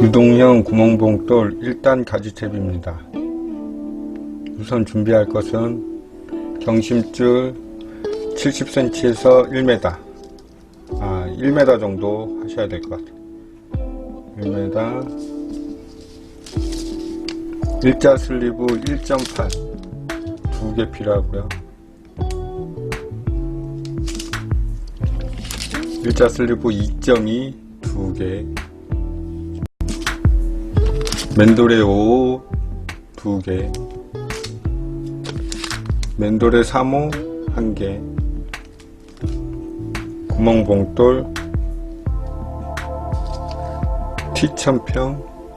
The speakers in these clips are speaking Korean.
유동형 구멍봉돌 1단 가지채비입니다. 우선 준비할 것은 경심줄 70cm에서 1m 아 1m 정도 하셔야 될 것 같아요. 1m 일자 슬리브 1.8 두 개 필요하고요. 일자 슬리브 2.2두 개. 맨돌의 5두 개. 맨돌의 3호 한 개. 구멍봉돌 T천평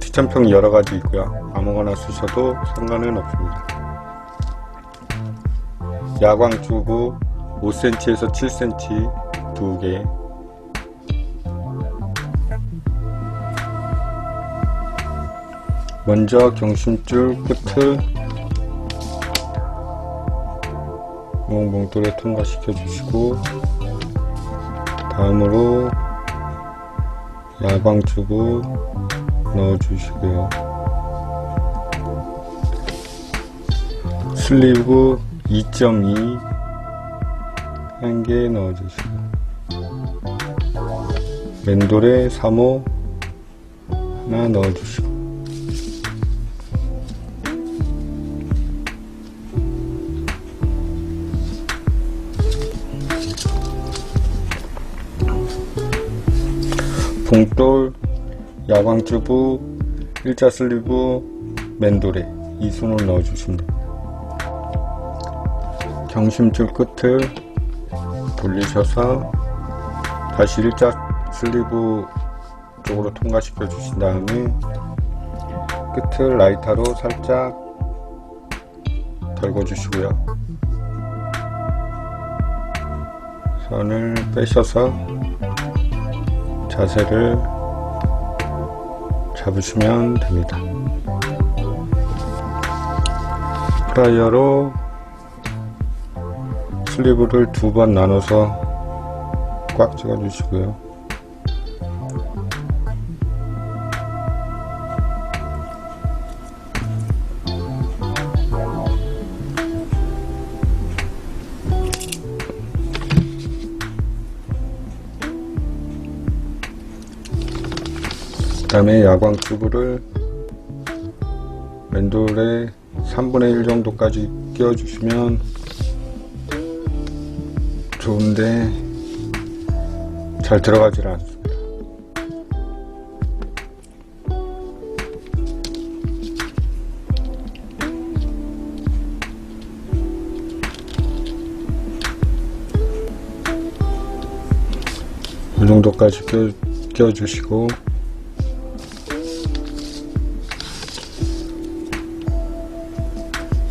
T천평 여러 가지 있고요. 아무거나 쓰셔도 상관은 없습니다. 야광 튜브 5cm에서 7cm 두 개. 먼저 경심줄 끝을 구멍봉돌에 통과시켜 주시고 다음으로 튜브 넣어 주시고요. 슬리브 2.2 한 개 넣어 주시고 맨돌에 3호 하나 넣어 주시고 봉돌, 야광 튜브, 일자 슬리브, 맨돌에 이 손을 넣어 주시면 됩니다. 경심줄 끝을 돌리셔서 다시 일자 슬리브 쪽으로 통과시켜 주신 다음에 끝을 라이터로 살짝 덜궈 주시고요. 선을 빼셔서 자세를 잡으시면 됩니다. 프라이어로 슬리브를 두 번 나눠서 꽉 찍어 주시고요. 다음에 야광 튜브를 맨돌에 3분의 1 정도까지 끼워주시면 좋은데 잘 들어가질 않습니다. 이 정도까지 끼워, 끼워주시고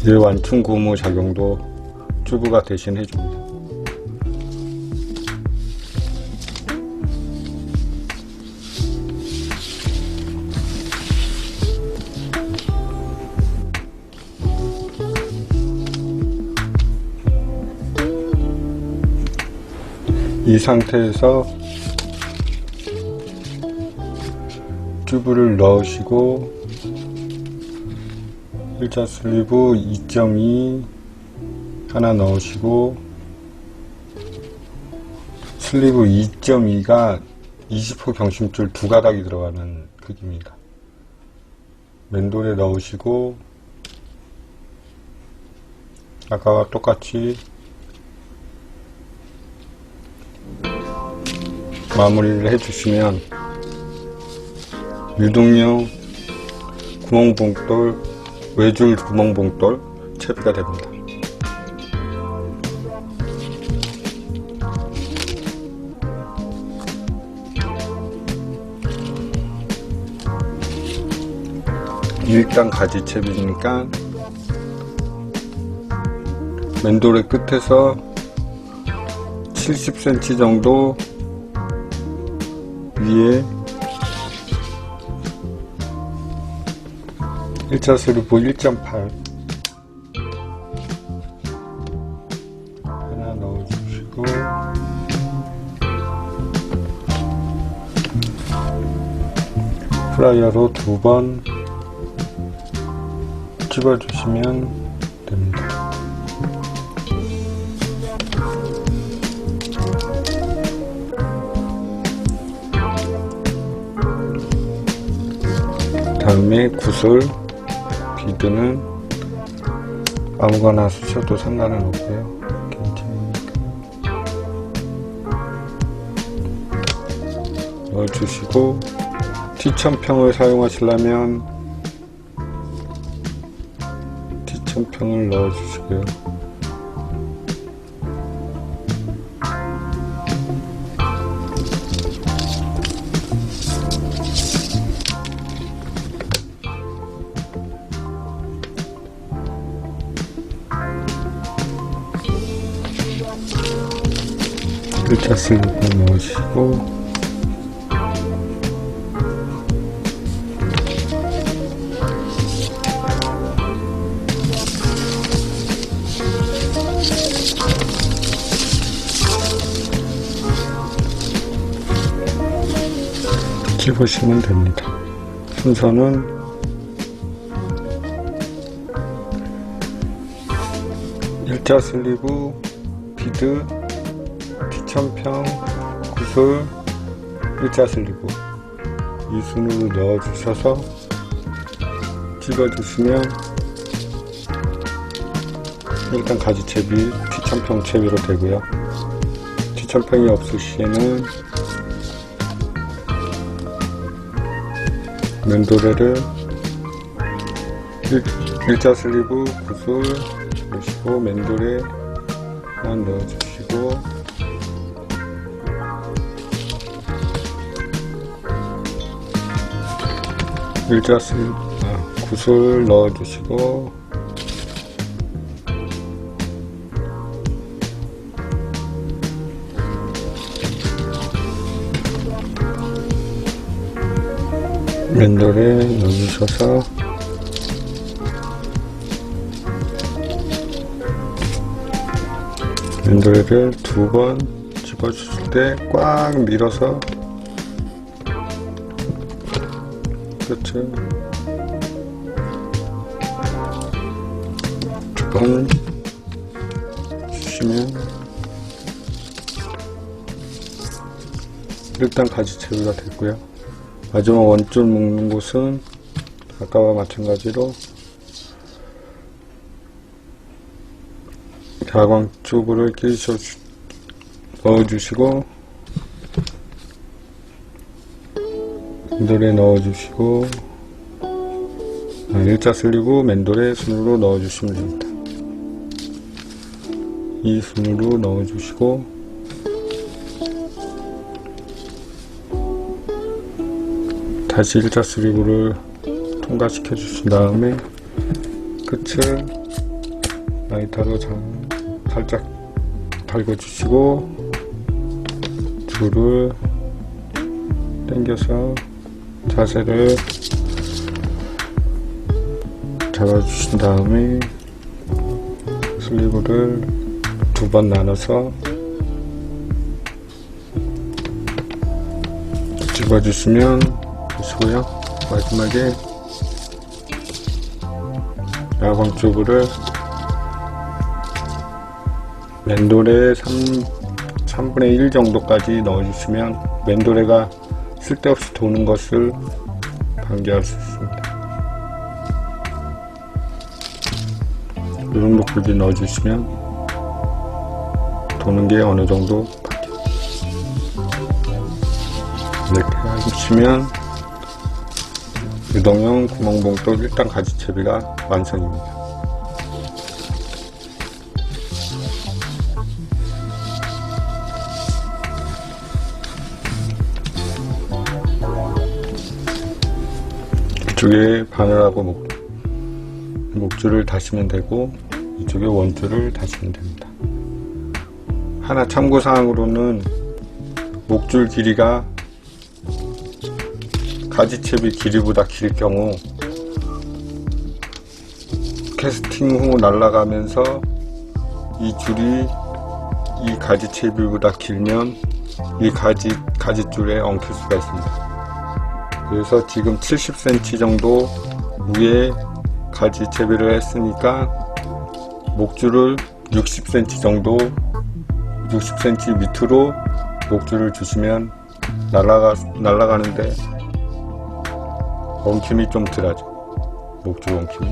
이제 완충 고무 작용도 튜브가 대신 해줍니다. 이 상태에서 튜브를 넣으시고 일자 슬리브 2.2 하나 넣으시고 슬리브 2.2가 20호 경심줄 두 가닥이 들어가는 크기입니다. 맨돌에 넣으시고 아까와 똑같이 마무리를 해주시면 유동용 구멍봉돌 외줄 구멍봉돌 채비가 됩니다. 일단 가지 채비니까 맨돌의 끝에서 70cm 정도 위에 1차 슬리브 1.8 하나 넣어주시고 플라이어로 두 번 집어주시면 됩니다. 다음에 구슬, 비드는 아무거나 쓰셔도 상관은 없고요. 괜찮으니까. 넣어주시고 티천평을 사용하시려면 티천평을 넣어주시고요. 슬립을 넣으시고 집으시면 됩니다. 순서는 일자 슬리브, 비드, 티 천평, 구슬, 일자 슬리브 이 순으로 넣어주셔서 집어주시면 일단 가지채비 티천평 채비로 되고요. 티천평이 없을 시에는 면도레를 일, 일자 슬리브 구슬 넣으시고 면도레만 넣어주시고 일자 슬리브 아, 구슬 넣어주시고. 면도레 넣어주셔서. 면도레를 두 번 집어주실 때 꽉 밀어서 그렇죠. 두번 주시면 일단 가지 채비가 됐고요. 마지막 원줄 묶는 곳은 아까와 마찬가지로 튜브를 끼셔 주- 넣어주시고 맨돌에 넣어주시고 아, 일자 슬리브 맨돌에 순으로 넣어주시면 됩니다. 이 순으로 넣어주시고 다시 일자 슬리브를 통과시켜 주신 다음에 끝을 장- 살짝 달궈 주시고 줄을 당겨서 자세를 잡아주신 다음에 슬리브를 두 번 나눠서 집어주시면 되시고요. 마지막에 야광 튜브를 맨돌에 3, 3분의 1 정도까지 넣어주시면 맨돌레가 쓸데없이 도는 것을 방지할 수 있습니다. 이 정도 굵게 넣어주시면 도는 게 어느 정도 바뀌어요. 이렇게 하시면 유동형 구멍봉돌 1단 가지채비가 완성입니다. 이쪽에 바늘하고 목, 목줄을 다시면 되고 이쪽에 원줄을 다시면 됩니다. 하나 참고사항으로는 목줄 길이가 가지채비 길이보다 길 경우 캐스팅 후 날아가면서 이 줄이 이 가지채비보다 길면 이 가지 가지줄에 엉킬 수가 있습니다. 그래서 지금 70cm 정도 위에 가지 채비를 했으니까 목줄을 60cm 정도 60cm 밑으로 목줄을 주시면 날아가 날아가는데 엉킴이 좀 덜하죠. 목줄 엉킴이